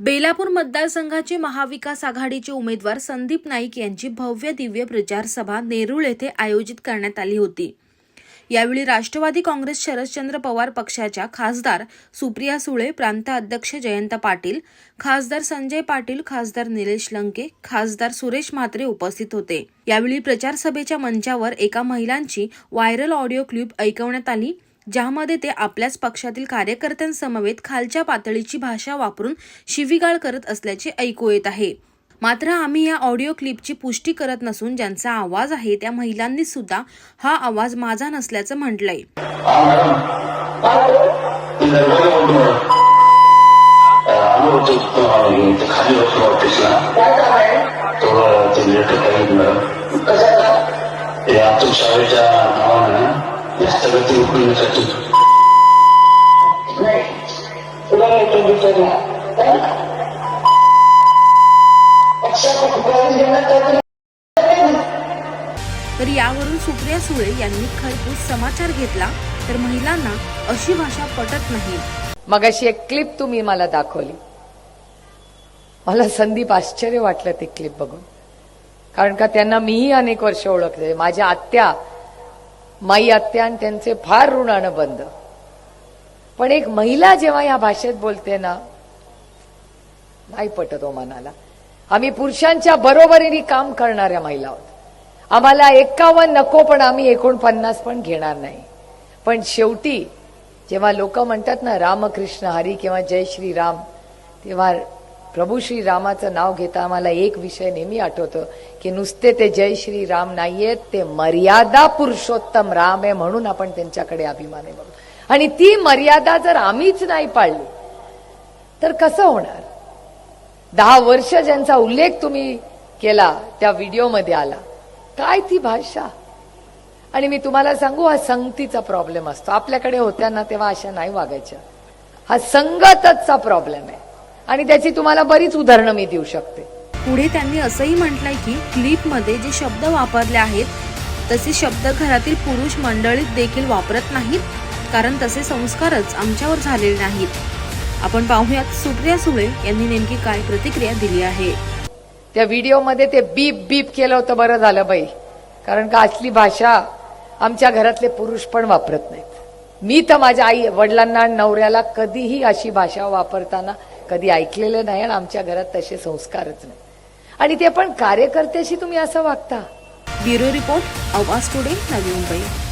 बेलापूर मतदारसंघाचे महाविकास आघाडीचे उमेदवार संदीप नाईक यांची भव्य दिव्य प्रचार सभा नेरुळ येथे आयोजित करण्यात आली होती. यावेळी राष्ट्रवादी काँग्रेस शरदचंद्र पवार पक्षाच्या खासदार सुप्रिया सुळे प्रांत अध्यक्ष जयंत पाटील खासदार संजय पाटील खासदार निलेश लंके खासदार सुरेश म्हात्रे उपस्थित होते. यावेळी प्रचारसभेच्या मंचावर एका महिलांची व्हायरल ऑडिओ क्लिप ऐकवण्यात आली. ज्यामध्ये ते आपल्याच पक्षातील कार्यकर्त्यांसमवेत खालच्या पातळीची भाषा वापरून शिवीगाळ करत असल्याचे ऐकू येत आहे. मात्र आम्ही या ऑडिओ क्लिपची पुष्टी करत नसून ज्यांचा आवाज आहे त्या महिलांनी सुद्धा हा आवाज माझा नसल्याचं म्हटलंय. अनुभवतो खाली उकळण्यासाठी तर यावरून सुप्रिया सुळे यांनी खरपूस समाचार घेतला तर महिलांना अशी भाषा पटत नाही. मगाशी एक क्लिप तुम्ही मला दाखवली. मला संदीप आश्चर्य वाटलं ते क्लिप बघून. कारण का त्यांना मीही अनेक वर्ष ओळखले माझ्या आत्या माई आत्या त्यांचे फार ऋणानं बंद. पण एक महिला जेव्हा या भाषेत बोलते ना नाही पटतो हो मनाला. आम्ही पुरुषांच्या बरोबरीने काम करणाऱ्या महिला आहोत. आम्हाला एक्कावन्न नको पण आम्ही एकोणपन्नास पण घेणार नाही. पण शेवटी जेव्हा लोक म्हणतात ना रामकृष्ण हरी किंवा जय श्री राम तेव्हा प्रभू श्री रामाचं नाव घेता आम्हाला एक विषय नेहमी आठवतो की नुसते ते जय श्री राम नाहीयेत ते मर्यादा पुरुषोत्तम राम आहे म्हणून आपण त्यांच्याकडे अभिमान आहे म्हणून. आणि ती मर्यादा जर आम्हीच नाही पाळली तर कसं होणार? दहा वर्ष ज्यांचा उल्लेख तुम्ही केला त्या व्हिडिओमध्ये आला. काय ती भाषा? आणि मी तुम्हाला सांगू हा संगतीचा प्रॉब्लेम असतो. आपल्याकडे होत्या ना तेव्हा अशा नाही वागायच्या. हा संगतचा प्रॉब्लेम आहे. आणि त्याची तुम्हाला बरीच उदाहरणं मी देऊ शकते. पुढे त्यांनी असंही म्हटलंय की क्लिपमध्ये जे शब्द वापरले आहेत तसे शब्द घरातील पुरुष मंडळीत देखील वापरत नाहीत कारण तसे संस्कारच आमच्यावर झालेले नाहीत. आपण पाहूयात सुप्रिया सुळे यांनी नेमकी काय प्रतिक्रिया दिली आहे. त्या व्हिडिओमध्ये ते बीप बीप केलं होतं बरं झालं बाई. कारण का असली भाषा आमच्या घरातले पुरुष पण वापरत नाहीत. मी तर माझ्या आई वडिलांना नवऱ्याला कधीही अशी भाषा वापरताना कधी ऐकलेलं नाही आणि आमच्या घरात तसे संस्कारच नाही. आणि ते पण कार्यकर्त्याशी तुम्ही असं वागता. ब्युरो रिपोर्ट आवाज टुडे नवी मुंबई.